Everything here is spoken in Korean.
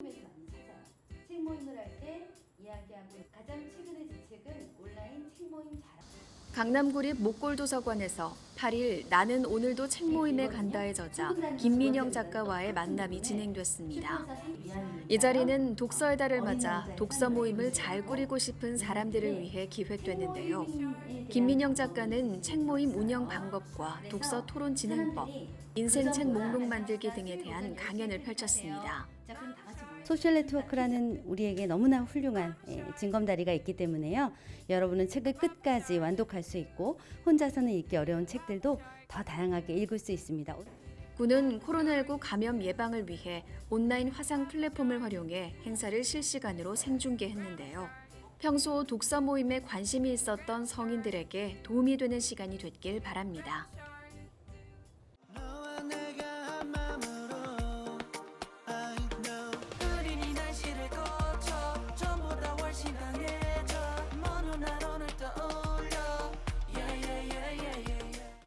에서 많이 찾아요. 책 모임을 할 때 이야기하고 가장 최근의 제 책은 온라인 책 모임 자랑. 강남구립 목골도서관에서 8일 나는 오늘도 책 모임에 간다의 저자 김민영 작가와의 만남이 진행됐습니다. 이 자리는 독서의 달을 맞아 독서 모임을 잘 꾸리고 싶은 사람들을 위해 기획됐는데요. 김민영 작가는 책 모임 운영 방법과 독서 토론 진행법, 인생책 목록 만들기 등에 대한 강연을 펼쳤습니다. 소셜 네트워크라는 우리에게 너무나 훌륭한 예, 징검다리가 있기 때문에요. 여러분은 책을 끝까지 완독할 수 있고 혼자서는 읽기 어려운 책들도 더 다양하게 읽을 수 있습니다. 구는 코로나19 감염 예방을 위해 온라인 화상 플랫폼을 활용해 행사를 실시간으로 생중계했는데요. 평소 독서 모임에 관심이 있었던 성인들에게 도움이 되는 시간이 됐길 바랍니다.